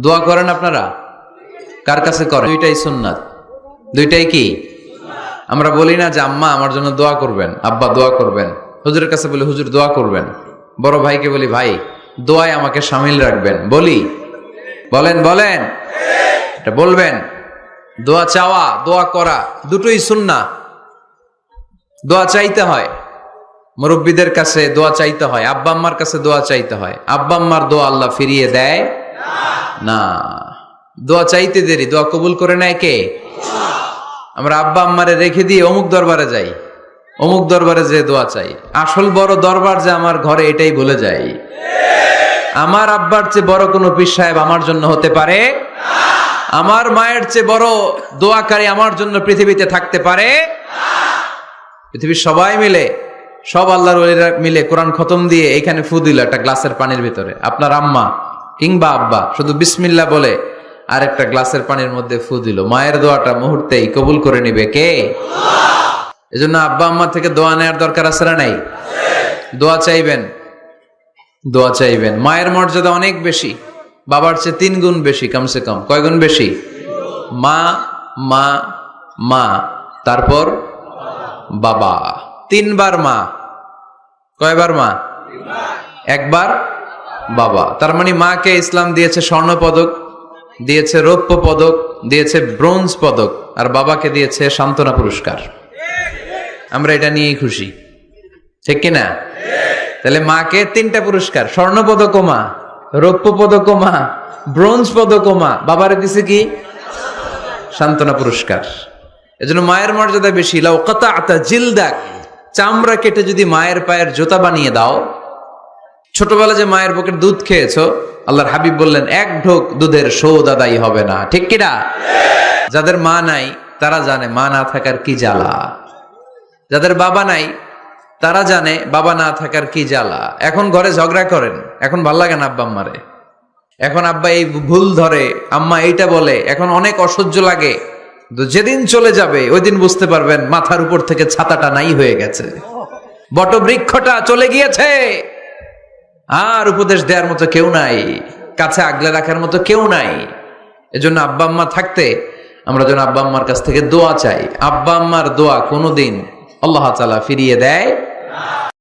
দোয়া করেন আপনারা? কার কাছে করেন? দুইটাই সুন্নাত। দুইটাই কি? আমরা বলি না যে আম্মা আমার জন্য দোয়া করবেন, আব্বা দোয়া করবেন। হুজুরের কাছে বলি, হুজুর, দোয়া করবেন। বড় ভাইকে বলি, ভাই, দোয়ায় আমাকে সামিল রাখবেন। বলি। বলেন বলেন। এটা বলবেন। দোয়া চাওয়া, দোয়া করা, দুটোই সুন্না দোয়া চাইতে হয়। মুরব্বীদের কাছে দোয়া চাইতে হয়, আব্বা আম্মার কাছে দোয়া চাইতে হয়। আব্বা আম্মার দোয়া আল্লাহ ফিরিয়ে দেয়। না। দোয়া চাইতে দেরি, দোয়া কবুল করে নেয় কে? আমরা আব্বা আম্মারে রেখে দিয়ে অমুক দরবারে যাই। অমুক দরবারে যে দোয়া চাই। আসল বড় দরবার যে আমার ঘরে এটাই বলে যাই। আমার আব্বার চেয়ে বড় কোনো পীর সাহেব আমার জন্য হতে পারে? আমার মায়ের চেয়ে বড় দোয়াকারী আমার জন্য পৃথিবীতে থাকতে পারে? পৃথিবীর সবাই মিলে, সব আল্লাহর মিলে কোরআন খতম দিয়ে এখানে ফু দিল একটা গ্লাসের পানির ভিতরে। আপনার আম্মা কিংবা আব্বা, শুধু বিসমিল্লা বলে আর একটা গ্লাসের পানির মধ্যে ফু দিল। মায়ের দোয়াটা মুহূর্তেই কবুল করে নিবে কে? এজন্য আব্বা আম্মা থেকে দোয়া নেওয়ার দরকার আছে না নাই? দোয়া চাইবেন দোয়া চাইবেন। মায়ের মর্যাদা অনেক বেশি, বাবার চেয়ে তিন গুণ বেশি, কমসে কম। কয় গুণ বেশি? মা মা মা, তারপর বাবা। তিনবার মা। কয়বার মা? একবার। বাবা। তার মানে মাকে ইসলাম দিয়েছে স্বর্ণ পদক, দিয়েছে রৌপ্য পদক, দিয়েছে ব্রোঞ্জ পদক, আর বাবাকে দিয়েছে সান্ত্বনা পুরস্কার। আমরা এটা নিয়েই খুশি। ঠিক কিনা? তাহলে মাকে তিনটা পুরস্কার, স্বর্ণ পদক মা, রৌপ্য পদক মা, ব্রোঞ্জ পদক মা। বাবার দিছে কি? সান্ত্বনা পুরস্কার। এজন্য মায়ের মর্যাদা বেশি। লাউ আতা জিলদাক, চামড়া কেটে যদি মায়ের পায়ের জুতা বানিয়ে দাও ছোটবেলা যে মায়ের বুকের দুধ খেয়েছো, আল্লাহর হাবিব বললেন, এক ঢোক দুধের সৌদ আদায়ী হবে না। ঠিক কিনা যাদের মা নাই, তারা জানে মা না থাকার কি জ্বালা। যাদের বাবা নাই, তারা জানে বাবা না থাকার কি জ্বালা। এখন ঘরে ঝগড়া করেন, এখন ভালো লাগে না আব্বা আম্মারে। এখন আব্বা এই ভুল ধরে, আম্মা এইটা বলে, এখন অনেক অসহ্য লাগে। যেদিন চলে যাবে, ওই দিন বুঝতে পারবেন, মাথার উপর থেকে ছাতাটা নাই হয়ে গেছে। বটবৃক্ষটা চলে গিয়েছে। আর উপদেশ দেওয়ার মতো কেউ নাই, কাছে আগলে রাখার মতো কেউ নাই। এজন্য আব্বা আম্মা থাকতে আমরা যেন আব্বা আম্মার কাছ থেকে দোয়া চাই। আব্বা আম্মার দোয়া কোনোদিন আল্লাহ তালা ফিরিয়ে দেয়।